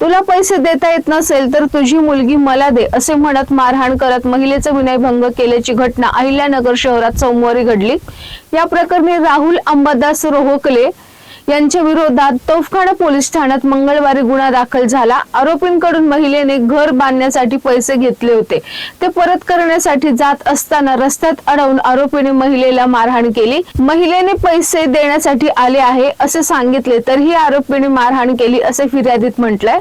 तुला पैसे देता येत नसेल तर तुझी मुलगी मला दे असे म्हणत मारहाण करत महिलेचा विनयभंग केल्याची घटना अहिल्यानगर शहरात सोमवारी घडली. या प्रकरणी राहुल अंबादास रोहकले यांच्या विरोधात तोफखाना पोलीस ठाण्यात मंगळवारी गुन्हा दाखल झाला. आरोपींकडून महिलेने घर बांधण्यासाठी पैसे घेतले होते. ते परत करण्यासाठी जात असताना रस्त्यात अडवून आरोपीने महिलेला मारहाण केली. महिलेने पैसे देण्यासाठी आले आहे असे सांगितले तरीही आरोपीने मारहाण केली असे फिर्यादीत म्हटलंय.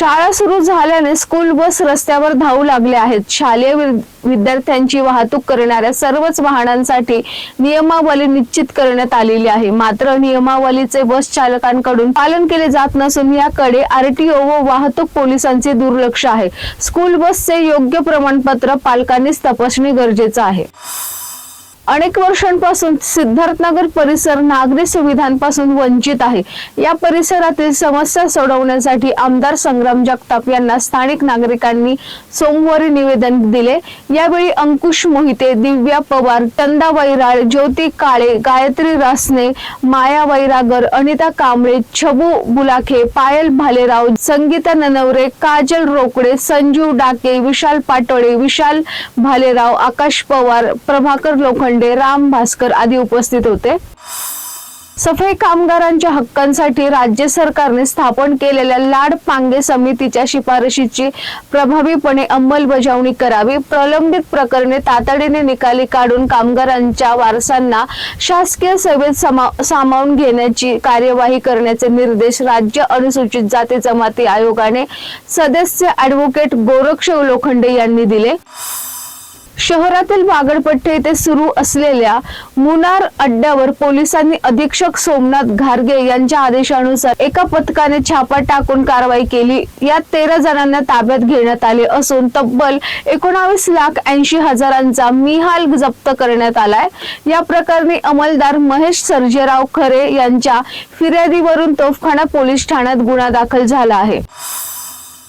शाळा सुरू झाल्याने स्कूल बस रस्त्यावर धावू लागल्या आहेत. शालेय वि- विद्यार्थ्यांची वाहतूक करणाऱ्या सर्वच वाहनांसाठी नियमावली निश्चित करण्यात आलेली आहे. मात्र नियमावलीचे बस चालकांकडून पालन केले जात नसून याकडे आरटीओ व वाहतूक पोलिसांचे दुर्लक्ष आहे. स्कूल बसचे योग्य प्रमाणपत्र पालकांनीच तपासणे गरजेचं आहे. अनेक वर्षांपासून सिद्धार्थनगर परिसर नागरी सुविधांपासून वंचित आहे. या परिसरातील समस्या सोडवण्यासाठी आमदार संग्राम जगताप यांना स्थानिक नागरिकांनी सोमवारी निवेदन दिले. यावेळी अंकुश मोहिते दिव्या पवार टंदा वैराळ ज्योती काळे गायत्री रासने माया वैरागर अनिता कांबळे छबू बुलाखे पायल भालेराव संगीता ननवरे काजल रोकडे संजीव डाके विशाल पाटोळे विशाल भालेराव आकाश पवार प्रभाकर लोखंड राम भास्कर आदी उपस्थित होते. सफाई कामगारांच्या हक्कांसाठी राज्य सरकारने स्थापन केलेल्या लाड पांगे समितीच्या शिफारशीची प्रभावीपणे अंमलबजावणी करावी प्रलंबित प्रकरणे तातडीने निकाली काढून कामगारांच्या वारसांना शासकीय सेवेत समा- सामावून घेण्याची कार्यवाही करण्याचे निर्देश राज्य अनुसूचित जाती जमाती आयोगाने सदस्य ऍडव्होकेट गोरक्ष लोखंडे यांनी दिले. शहरातील बागडपट्टे येथे सुरू असलेल्या मुनार अड्ड्यावर पोलिसांनी अधीक्षक सोमनाथ घारगे यांच्या आदेशानुसार एका पथकाने छापा टाकून कारवाई केली. यात तेरा जणांना ताब्यात घेण्यात आले असून तब्बल एकोणावीस लाख ऐंशी हजारांचा मिहाल जप्त करण्यात आलाय. या प्रकरणी अंमलदार महेश सर्जेराव खरे यांच्या फिर्यादीवरून तोफखाना पोलीस ठाण्यात गुन्हा दाखल झाला आहे.